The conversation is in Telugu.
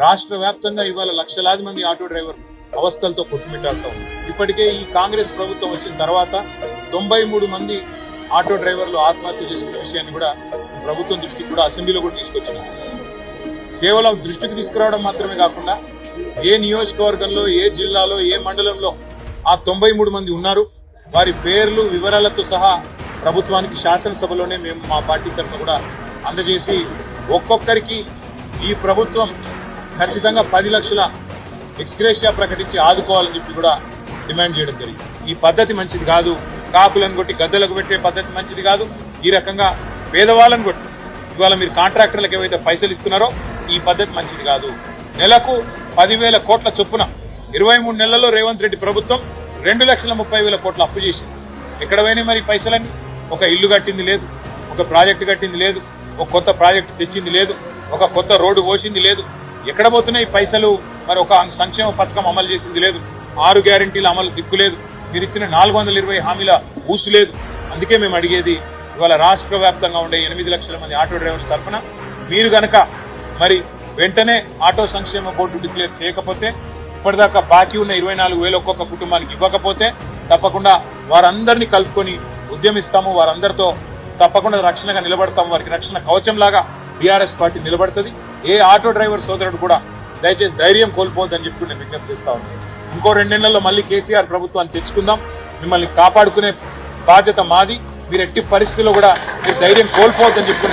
రాష్ట్ర వ్యాప్తంగా ఇవాళ లక్షలాది మంది ఆటో డ్రైవర్లు అవస్థలతో కొట్టుమిట్టాడుతూ ఉన్నారు. ఇప్పటికే ఈ కాంగ్రెస్ ప్రభుత్వం వచ్చిన తర్వాత తొంభై మూడు మంది ఆటో డ్రైవర్లు ఆత్మహత్య చేసుకున్న విషయాన్ని కూడా ప్రభుత్వం దృష్టికి కూడా అసెంబ్లీలో కూడా తీసుకొచ్చినాం కేవలం దృష్టికి తీసుకురావడం మాత్రమే కాకుండా ఏ నియోజకవర్గంలో ఏ జిల్లాలో ఏ మండలంలో ఆ తొంభై మూడు మంది ఉన్నారు వారి పేర్లు వివరాలతో సహా ప్రభుత్వానికి శాసనసభలోనే మేము మా పార్టీ తరఫున కూడా అందజేసి ఒక్కొక్కరికి ఈ ప్రభుత్వం ఖచ్చితంగా పది లక్షల ఎక్స్గ్రేషియా ప్రకటించి ఆదుకోవాలని చెప్పి కూడా డిమాండ్ చేయడం జరిగింది. ఈ పద్ధతి మంచిది కాదు. కాపులను కొట్టి గద్దెలకు పెట్టే పద్ధతి మంచిది కాదు. ఈ రకంగా పేదవాళ్ళని కొట్టి ఇవాళ మీరు కాంట్రాక్టర్లకు ఏవైతే పైసలు ఇస్తున్నారో ఈ పద్ధతి మంచిది కాదు. నెలకు పదివేల కోట్ల చొప్పున ఇరవై మూడు నెలల్లో రేవంత్ రెడ్డి ప్రభుత్వం రెండు లక్షల ముప్పై వేల కోట్ల అప్పు చేసింది. ఎక్కడ పోయినాయి మరి పైసలన్నీ? ఒక ఇల్లు కట్టింది లేదు. ఒక ప్రాజెక్టు కట్టింది లేదు. ఒక కొత్త ప్రాజెక్టు తెచ్చింది లేదు. ఒక కొత్త రోడ్డు పోసింది లేదు. ఎక్కడ పోతున్నాయి పైసలు? మరి ఒక సంక్షేమ పథకం అమలు చేసింది లేదు. ఆరు గ్యారంటీల అమలు దిక్కు లేదు. మీరు ఇచ్చిన నాలుగు వందల ఇరవై హామీల ఊసు లేదు. అందుకే మేము అడిగేది ఇవాళ రాష్ట్ర వ్యాప్తంగా ఉండే ఎనిమిది లక్షల మంది ఆటో డ్రైవర్ల తరఫున మీరు గనక మరి వెంటనే ఆటో సంక్షేమ బోర్డు డిక్లేర్ చేయకపోతే ఇప్పటిదాకా బాకీ ఉన్న ఇరవై నాలుగు వేలు ఒక్కొక్క కుటుంబానికి ఇవ్వకపోతే తప్పకుండా వారందరినీ కలుపుకొని ఉద్యమిస్తాము. వారందరితో తప్పకుండా రక్షణగా నిలబడతాము. వారికి రక్షణ కవచం లాగా బీఆర్ఎస్ పార్టీ నిలబడుతుంది. ఏ ఆటో డ్రైవర్ సోదరుడు కూడా దయచేసి ధైర్యం కోల్పోవద్దని చెప్పి నేను విజ్ఞప్తి చేస్తా ఉన్నాను. ఇంకో రెండు నెలల్లో మళ్ళీ కేసీఆర్ ప్రభుత్వాన్ని తెచ్చుకుందాం. మిమ్మల్ని కాపాడుకునే బాధ్యత మాది. మీరు ఎట్టి పరిస్థితుల్లో కూడా మీరు ధైర్యం కోల్పోవద్దని చెప్పి